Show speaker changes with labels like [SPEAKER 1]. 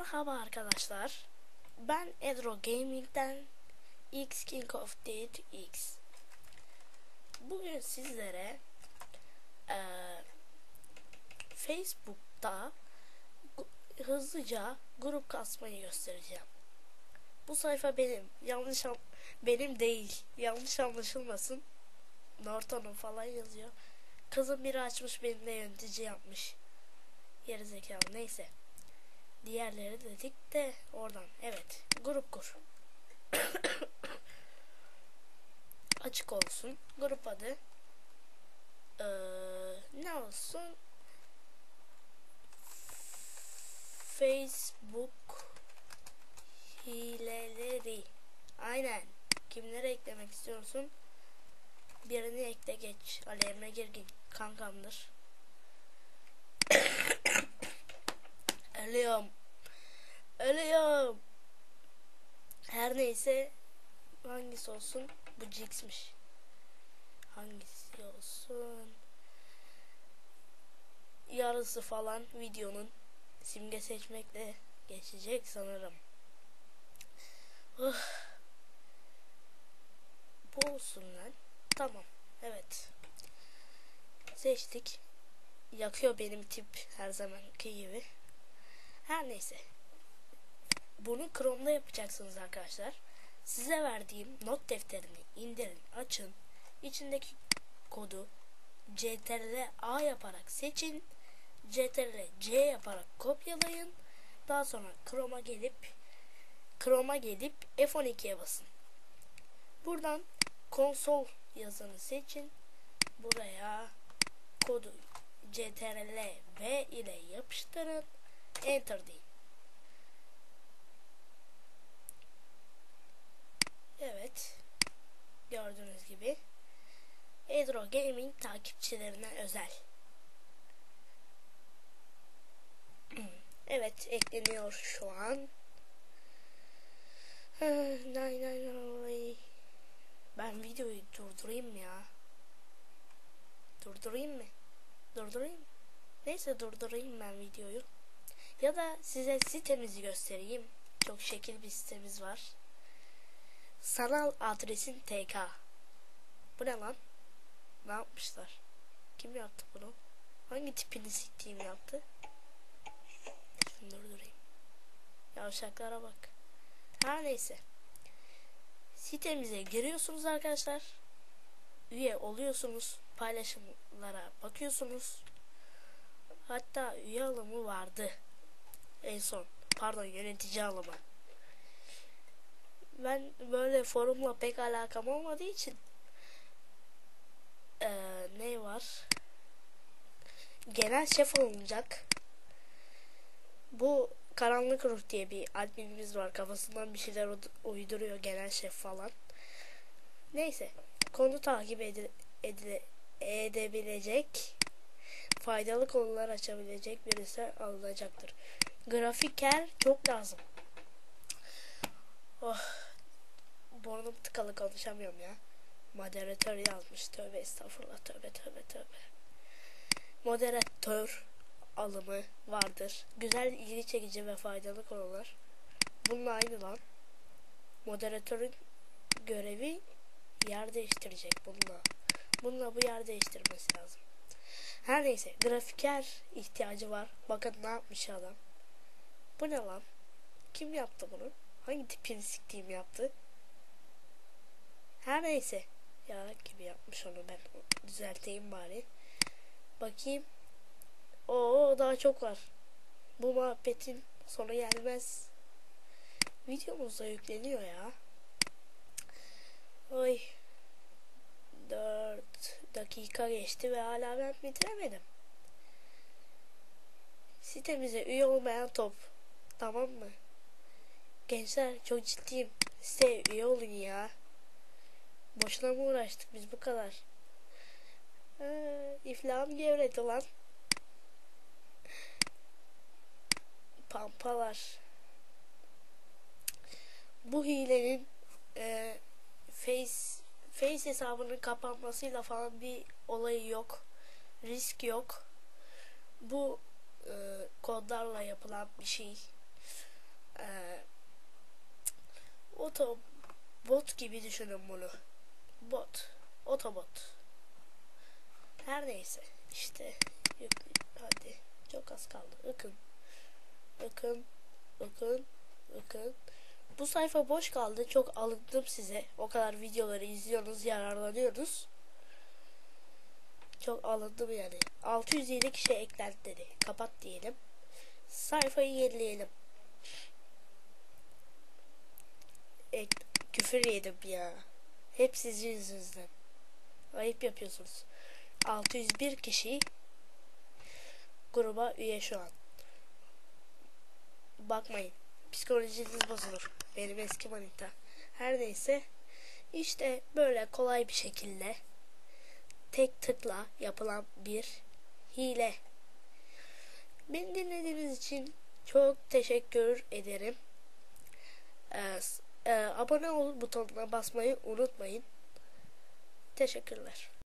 [SPEAKER 1] Merhaba arkadaşlar. Ben Edro Gaming'den X King of Dead X. Bugün sizlere eee, Facebook'ta hızlıca grup kasmayı göstereceğim. Bu sayfa benim. Yanlış an- benim değil. Yanlış anlaşılmasın. Norton'un falan yazıyor. Kızım biri açmış benimle yönetici yapmış. Gerizekalı neyse. Diğerleri dedik de oradan. Evet. Grup kur. Açık olsun. Grup adı. Ee, ne olsun? Facebook hileleri. Aynen. Kimleri eklemek istiyorsun? Birini ekle geç. Ali Emre Girgin. Kankamdır. Ölüyorum. Ölüyorum. Her neyse hangisi olsun? Bu Jix'miş. Hangisi olsun? Yarısı falan videonun simge seçmekle geçecek sanırım. Uh. Bu olsun lan. Tamam. Evet. Seçtik. Yakıyor benim tip her zamanki gibi. Her neyse. Bunu Chrome'da yapacaksınız arkadaşlar. Size verdiğim not defterini indirin, açın. İçindeki kodu CTRL A yaparak seçin. CTRL C yaparak kopyalayın. Daha sonra Chrome'a gelip Chrome'a gelip F12'ye basın. Buradan konsol yazını seçin. Buraya kodu CTRL V ile yapıştırın. Enter deyin. Evet. Gördüğünüz gibi Edro Gaming takipçilerine özel. Evet ekleniyor şu an. Nay. Ben videoyu durdurayım ya. Durdurayım mı? Durdurayım. Neyse durdurayım ben videoyu. Ya da size sitemizi göstereyim. Çok şekil bir sitemiz var. Sanal adresin TK. Bu ne lan? Ne yapmışlar? Kim yaptı bunu? Hangi tipini siktiğim yaptı? Durdurayım. Yavşaklara bak. Her neyse. Sitemize giriyorsunuz arkadaşlar. Üye oluyorsunuz. Paylaşımlara bakıyorsunuz. Hatta üye alımı vardı. En son. Pardon yönetici alımı. Ben böyle forumla pek alakam olmadığı için ee, ne var? Genel şef olunacak. Bu Karanlık Ruh diye bir adminimiz var. Kafasından bir şeyler uyduruyor genel şef falan. Neyse. Konu takip edile, edile, edebilecek faydalı konular açabilecek birisi alınacaktır. Grafiker çok lazım. Oh. Burnum tıkalı konuşamıyorum ya. Moderatör yazmış. Tövbe estağfurullah. Tövbe tövbe tövbe. Moderatör alımı vardır. Güzel, ilgi çekici ve faydalı konular. Bununla aynı lan. Moderatörün görevi yer değiştirecek bununla. Bununla bu yer değiştirmesi lazım. Her neyse grafiker ihtiyacı var. Bakın ne yapmış adam. Bu ne lan? Kim yaptı bunu? Hangi tipini siktiğim yaptı? Her neyse. Yarak gibi yapmış onu ben düzelteyim bari. Bakayım. Oo daha çok var. Bu muhabbetin sonu gelmez. Videomuz da yükleniyor ya. Oy. 4 dakika geçti ve hala ben bitiremedim. Sitemize üye olmayan top. Tamam mı? Gençler çok ciddiyim. Size üye olun ya. Boşuna mı uğraştık biz bu kadar? Ee, iflahım gevredi lan. Pampalar. Bu hilenin e, face face hesabının kapanmasıyla falan bir olayı yok. Risk yok. Bu e, kodlarla yapılan bir şey. Ee, oto bot gibi düşünün bunu. Bot. Otobot. Her neyse. işte hadi. Çok az kaldı. Bakın. Bakın. Bakın. Bakın. Bu sayfa boş kaldı. Çok alındım size. O kadar videoları izliyorsunuz, yararlanıyorsunuz. Çok alındım yani. 607 kişi eklendi dedi. Kapat diyelim. Sayfayı yenileyelim. Ek, küfür yedim ya. Hep sizin yüzünüzden. Ayıp yapıyorsunuz. 601 kişi gruba üye şu an. Bakmayın. Psikolojiniz bozulur. Benim eski manita. Her neyse. işte böyle kolay bir şekilde tek tıkla yapılan bir hile. Beni dinlediğiniz için çok teşekkür ederim. Ee, e, abone ol butonuna basmayı unutmayın. Teşekkürler.